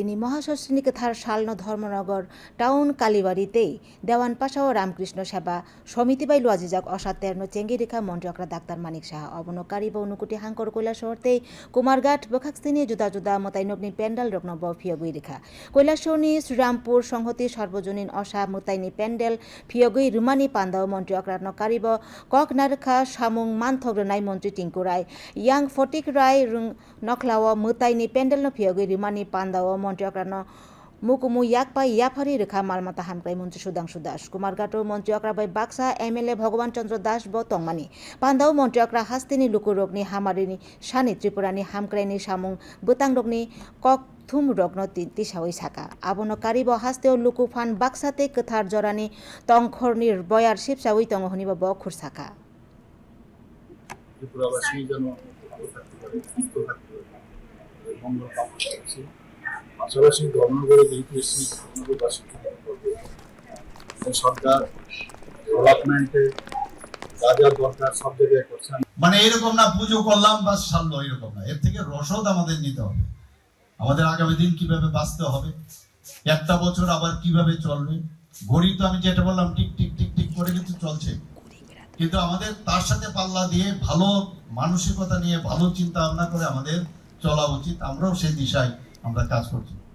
তিনি মহাষষ্ঠী কথার শালন ধর্মনগর টাউন কালীবাড়িতে দেওয়ান পাশা ও রামকৃষ্ণ সেবা, সমিতি বাই লজিজাক অসাতের্ন চেঙ্গি রেখা মন্ত্রকরা ডাক্তার মানিক সাহা, অবনকারী বা অনুকুটি হাঙ্কর কৈলা শহরতে কুমারঘাট, বখাকস্তিনি জুদা জুদা মতাইনকনি প্যান্ডেল রগ্ন ফিয়গুই রেখা। কৈলাসনি শ্রীরামপুর, সংহতি, সর্বজনীন অসা মতাইনি প্যান্ডেল, ফিয়গুই, রুমানি, পান্দাও মন্ত্রী অক্রাত্ন কারিব কক নারখা, সামুং মানথগ্রনাই মন্ত্রী টিঙ্কু রায়, ইয়াং ফটিক রায় নখলাও, মতাইনি প্যান্ডেল, ফিয়গুই, রিমানি, পান্দাও মন্ত্রী অক্রাত্ন মুকুমু ইয়াকপা ইয়াফারি রেখা মালমাতা হামক্রাই মন্ত্রী সুদাংশু দাস। কুমারঘাট মন্ত্রী অক্রাবাই বাক্সা এমএলএ ভগবান চন্দ্র দাস ব তংমানি পান্দাও মন্ত্রী অক্রা হাস্তিনি লুকুরোগনি হামারিনি সানি ত্রিপুরানি হামক্রাইনি সামুং বুতাং রগনি কক থুম রগ্ন তিসাওই সাকা আবন কারিব হাস্তেও লুকু ফান বাক্সাতে কোথার জরানি তংখরনির বয়ার শিবসাউই তংহনিব ব খুরসাকা ত্রিপুরাবাসী যেন পাশাপাশি ধর্মনগরে যেহেতু এসেছি ধর্মনগরবাসীকে হেল্প করবে। সরকার ডেভেলপমেন্টে যা যা দরকার সব জায়গায় করছেন মানে এরকম না পুজো করলাম বা সারলো, এরকম না। এর থেকে রসদ আমাদের নিতে হবে। আমাদের আগামী দিন কীভাবে বাঁচতে হবে? একটা বছর আবার কীভাবে চলবে? ঘড়ি তো আমি যেটা বললাম, টিক টিক টিক টিক করে কিন্তু চলছে। কিন্তু আমাদের তার সাথে পাল্লা দিয়ে ভালো মানসিকতা নিয়ে ভালো চিন্তা ভাবনা করে আমাদের চলা উচিত। আমরাও সেই দিশায় আমরা কাজ করছি